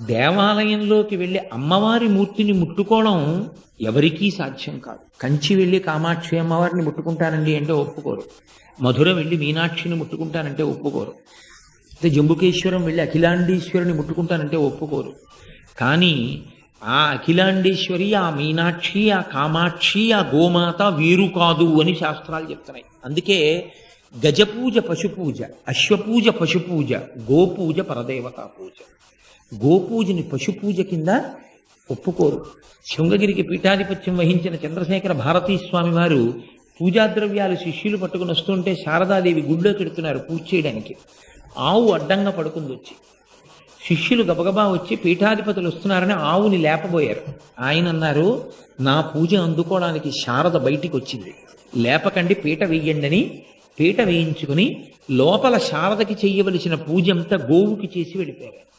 దేవాలయంలోకి వెళ్ళి అమ్మవారి మూర్తిని ముట్టుకోవడం ఎవరికీ సాధ్యం కాదు. కంచి వెళ్ళి కామాక్షి అమ్మవారిని ముట్టుకుంటానండి అంటే ఒప్పుకోరు. మధుర వెళ్ళి మీనాక్షిని ముట్టుకుంటానంటే ఒప్పుకోరు. అయితే జంబుకేశ్వరం వెళ్ళి అఖిలాండేశ్వరిని ముట్టుకుంటానంటే ఒప్పుకోరు. కానీ ఆ అఖిలాండేశ్వరి ఆ మీనాక్షి ఆ కామాక్షి ఆ గోమాత వీరు కాదు అని శాస్త్రాలు చెప్తున్నాయి. అందుకే గజపూజ పశుపూజ అశ్వపూజ పశుపూజ గోపూజ పరదేవతా పూజ. గోపూజని పశుపూజ కింద ఒప్పుకోరు. శృంగగిరికి పీఠాధిపత్యం వహించిన చంద్రశేఖర భారతీ స్వామి వారు పూజా ద్రవ్యాలు శిష్యులు పట్టుకుని వస్తుంటే శారదాదేవి గుడిలో పెడుతున్నారు పూజ చేయడానికి. ఆవు అడ్డంగా పడుకుంది వచ్చి. శిష్యులు గబగబా వచ్చి పీఠాధిపతులు వస్తున్నారని ఆవుని లేపబోయారు. ఆయన అన్నారు నా పూజ అందుకోవడానికి శారద బయటికి వచ్చింది. లేపకండి పీట వేయండి అని పీట వేయించుకుని లోపల శారదకి చేయవలసిన పూజ అంతా గోవుకి చేసి వెళ్ళిపోయారు.